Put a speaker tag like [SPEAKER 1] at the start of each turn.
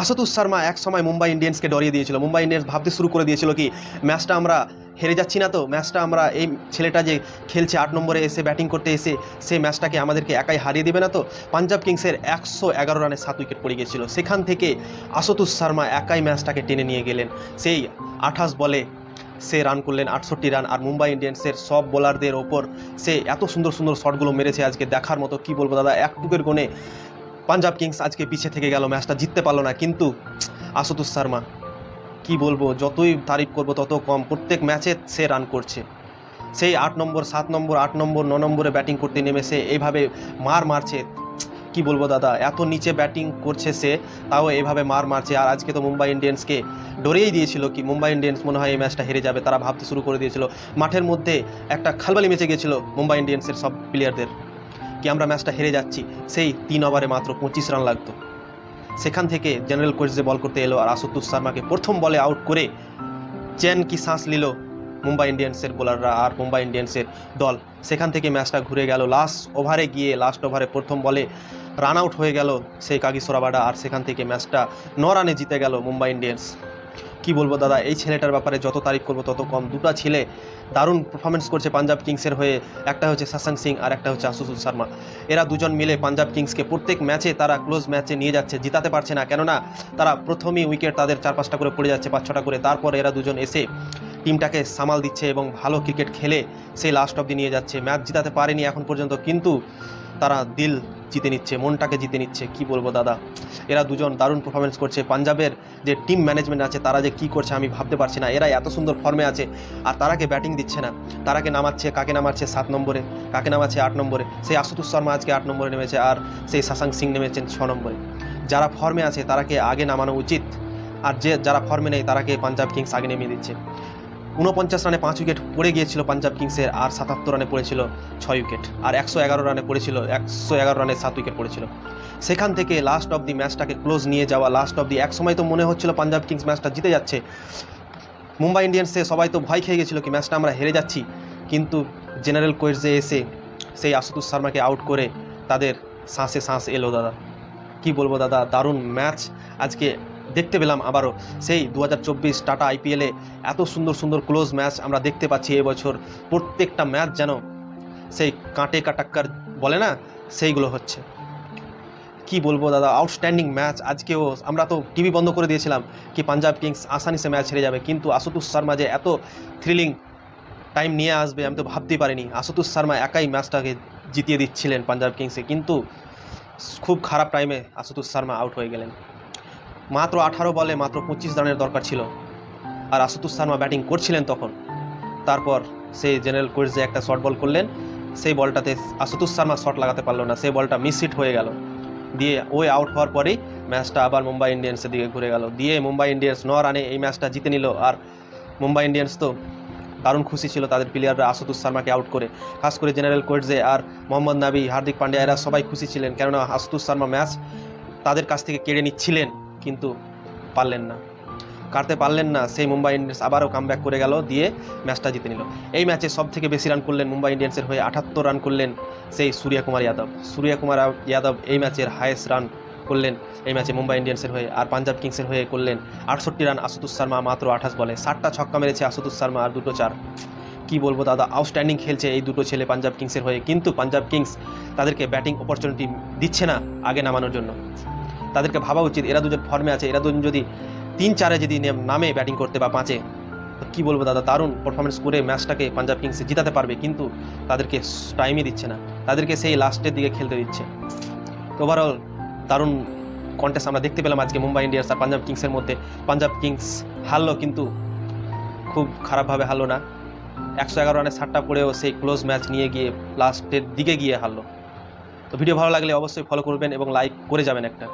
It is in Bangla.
[SPEAKER 1] আশতুস শর্মা এক সময় মুম্বাই ইন্ডিয়ান্সকে ডরিয়ে দিয়েছিল। মুম্বাই ইন্ডিয়ান্স ভাবতে শুরু করে দিয়েছিল কি, ম্যাচটা আমরা হেরে যাচ্ছি না তো, ম্যাচটা আমরা এই ছেলেটা যে খেলছে আট নম্বরে এসে ব্যাটিং করতে এসে সেই ম্যাচটাকে আমাদেরকে একাই হারিয়ে দেবে না তো? পাঞ্জাব কিংসের একশো এগারো রানে সাত উইকেট পড়ে গিয়েছিল। সেখান থেকে আশতুস শর্মা একাই ম্যাচটাকে টেনে নিয়ে গেলেন। সেই আঠাশ বলে সে রান করলেন, আটষট্টি রান। আর মুম্বাই ইন্ডিয়ান্সের সব বোলারদের ওপর সে এত সুন্দর সুন্দর শটগুলো মেরেছে আজকে দেখার মতো, কি বলব দাদা? একটুকের গুণে পাঞ্জাব কিংস আজকে পিছিয়ে থেকে গেল, ম্যাচটা জিততে পারল না, কিন্তু আশুতোষ শর্মা, কি বলব, যতই তারিফ করব, তত কম। প্রত্যেক ম্যাচে সে রান করছে। সেই আট নম্বর, সাত নম্বর, আট নম্বর, ন নম্বরে ব্যাটিং করতে নেমে সে এইভাবে মার মারছে। কি বলব দাদা, এত নিচে ব্যাটিং করছে সে, তাও এভাবে মার মারছে। আর আজকে তো মুম্বাই ইন্ডিয়ান্সকে ডরেই দিয়েছিল কি, মুম্বাই ইন্ডিয়ান্স মনে হয় এই ম্যাচটা হেরে যাবে, তারা ভাবতে শুরু করে দিয়েছিল। মাঠের মধ্যে একটা খালবালি মেচে গিয়েছিল মুম্বাই ইন্ডিয়ান্সের সব প্লেয়ারদের কি আমরা ম্যাচটা হেরে যাচ্ছি? সেই তিন ওভারে মাত্র পঁচিশ রান লাগতো। সেখান থেকে জেনারেল কোচ বল করতে এলো আর আশুতোষ শর্মাকে প্রথম বলে আউট করে চেন কি শ্বাস নিল মুম্বাই ইন্ডিয়ান্সের বোলাররা আর মুম্বাই ইন্ডিয়ান্সের দল। সেখান থেকে ম্যাচটা ঘুরে গেল। লাস্ট ওভারে গিয়ে, লাস্ট ওভারে প্রথম বলে রান আউট হয়ে গেল সেই কাগিসোরাবাডা আর সেখান থেকে ম্যাচটা ন রানে জিতে গেল মুম্বাই ইন্ডিয়ান্স। কি বলব দাদা? এই ছেলেটার ব্যাপারে যত তারিফ করব, তত কম। দুটো ছেলে দারুণ পারফরমেন্স করছে পাঞ্জাব কিংসের হয়ে। একটা হচ্ছে শাসাং সিং আর একটা হচ্ছে আশুতোষ শর্মা। এরা দুজন মিলে পাঞ্জাব কিংসকে প্রত্যেক ম্যাচে তারা ক্লোজ ম্যাচে নিয়ে যাচ্ছে, জিতাতে পারছে না। কেননা তারা প্রথমেই উইকেট তাদের চার পাঁচটা করে পড়ে যাচ্ছে পাঁচ ছটা করে। তারপর এরা দুজন এসে টিমটাকে সামাল দিচ্ছে এবং ভালো ক্রিকেট খেলে সেই লাস্ট অবধি নিয়ে যাচ্ছে। ম্যাচ জিতাতে পারেনি এখন পর্যন্ত, কিন্তু তারা দিল জিতে নিচ্ছে, মনটাকে জিতে নিচ্ছে, কি বলব দাদা? এরা দুজন দারুণ পারফরমেন্স করছে। পাঞ্জাবের যে টিম ম্যানেজমেন্ট আছে, তারা যে কি করছে আমি ভাবতে পারছি না। এরা এত সুন্দর ফর্মে আছে, আর তারাকে ব্যাটিং দিচ্ছে না? তারাকে নামাচ্ছে, কাকে নামাচ্ছে? সাত নম্বরে। কাকে নামাচ্ছে? আট নম্বরে। সেই আশুতোষ শর্মা আজকে আট নম্বরে নেমেছে, আর সেই শাসাং সিং নেমেছেন ছ নম্বরে। যারা ফর্মে আছে তারাকে আগে নামানো উচিত? আর যে, যারা ফর্মে নেই তারাকে পাঞ্জাব কিংস আগে নেমে দিচ্ছে? উনপঞ্চাশ রানে পাঁচ উইকেট পড়ে গিয়েছিল পাঞ্জাব কিংসের, আর সাতাত্তর রানে পড়েছিল ছয় উইকেট, আর একশো এগারো রানে পড়েছিল, একশো এগারো রানে সাত উইকেট পড়েছিল। সেখান থেকে লাস্ট অব দি ম্যাচটাকে ক্লোজ নিয়ে যাওয়া লাস্ট অব দি এক সময় তো মনে হচ্ছিল পাঞ্জাব কিংস ম্যাচটা জিতে যাচ্ছে। মুম্বাই ইন্ডিয়ান্সে সবাই তো ভয় খেয়ে গেছিল কি ম্যাচটা আমরা হেরে যাচ্ছি। কিন্তু জেনারেল কোয়েটসে এসে সেই আশুতোষ শর্মাকে আউট করে তাদের শ্বাসে শ্বাস এলো দাদা। কি বলব দাদা? দারুণ ম্যাচ আজকে দেখতে পেলাম আবারও সেই দু হাজার চব্বিশ টাটা আইপিএলে এত সুন্দর সুন্দর ক্লোজ ম্যাচ আমরা দেখতে পাচ্ছি এবছর প্রত্যেকটা ম্যাচ যেন সেই কাঁটে কাটাক্কার বলে না, সেইগুলো হচ্ছে। কি বলব দাদা আউটস্ট্যান্ডিং ম্যাচ আজকেও আমরা তো টিভি বন্ধ করে দিয়েছিলাম কি পাঞ্জাব কিংস আসানি সে ম্যাচ হেরে যাবে। কিন্তু আশুতোষ শর্মা যে এত থ্রিলিং টাইম নিয়ে আসবে, আমি তো ভাবতেই পারিনি। আশুতোষ শর্মা একাই ম্যাচটাকে জিতিয়ে দিচ্ছিলেন পাঞ্জাব কিংসে। কিন্তু খুব খারাপ টাইমে আশুতোষ শর্মা আউট হয়ে গেলেন। মাত্র আঠারো বলে মাত্র পঁচিশ রানের দরকার ছিল। আর আশুতোষ শর্মা ব্যাটিং করছিলেন তখন। তারপর সেই জেনারেল যে একটা শর্ট বল করলেন, সেই বলটাতে আশুতোষ শর্মা শট লাগাতে পারল না। সেই বলটা মিস হিট হয়ে গেল। দিয়ে ওই আউট হওয়ার পরেই ম্যাচটা আবার মুম্বাই ইন্ডিয়ান্সের দিকে ঘুরে গেল। দিয়ে মুম্বাই ইন্ডিয়ান্স ন রানে এই ম্যাচটা জিতে নিল। আর মুম্বাই ইন্ডিয়ান্স তো দারুণ খুশি ছিল তাদের প্লেয়াররা আশুতোষ শর্মাকে আউট করে। খাস করে জেনারেল কোয়েটজে আর মোহাম্মদ নাবি হার্দিক পান্ডিয়া, এরা সবাই খুশি ছিলেন। কেননা আশুতোষ শর্মা ম্যাচ তাদের কাছ থেকে কেড়ে নিচ্ছিলেন। কিন্তু পারলেন না। কাটতে পারলেন না, সেই মুম্বাই ইন্ডিয়ান্স আবারও কামব্যাক করে গেল, দিয়ে ম্যাচটা জিতে নিল। এই ম্যাচে সব থেকে বেশি রান করলেন মুম্বাই ইন্ডিয়ান্সের হয়ে আঠাত্তর রান করলেন সেই সূর্যকুমার যাদব। সূর্যকুমার যাদব এই ম্যাচের হায়েস্ট রান করলেন। এই ম্যাচে মুম্বাই ইন্ডিয়ান্সের হয়ে আর পাঞ্জাব কিংসের হয়ে করলেন আটষট্টি রান আশুতোষ শর্মা মাত্র আঠাশ বলে। ষাটটা ছক্কা মেরেছে আশুতোষ শর্মা আর দুটো চার। কি বলব দাদা আউটস্ট্যান্ডিং খেলছে এই দুটো ছেলে পাঞ্জাব কিংসের হয়ে। কিন্তু পাঞ্জাব কিংস তাদেরকে ব্যাটিং অপরচুনিটি দিচ্ছে না আগে নামানোর জন্য। তাদেরকে ভাবা উচিত। এরা দুজন ফর্মে আছে, এরা দুজন যদি তিন চারে যদি নেম- ব্যাটিং করতে বা পাঁচে কী বলব দাদা? দারুণ পারফরমেন্স করে ম্যাচটাকে পাঞ্জাব কিংসে জিতাতে পারবে, কিন্তু তাদেরকে টাইমই দিচ্ছে না। তাদেরকে সেই লাস্টের দিকে খেলতে দিচ্ছে। ওভারঅল দারুণ কন্টেস্ট আমরা দেখতে পেলাম আজকে মুম্বাই ইন্ডিয়ান্স আর পাঞ্জাব কিংসের মধ্যে। পাঞ্জাব কিংস হারলো কিন্তু খুব খারাপভাবে হারলো না। একশো এগারো রানে সাতটা পড়েও সেই ক্লোজ ম্যাচ নিয়ে গিয়ে লাস্টের দিকে গিয়ে হারলো। তো ভিডিও ভালো লাগলে অবশ্যই ফলো করবেন এবং লাইক করে যাবেন একটা।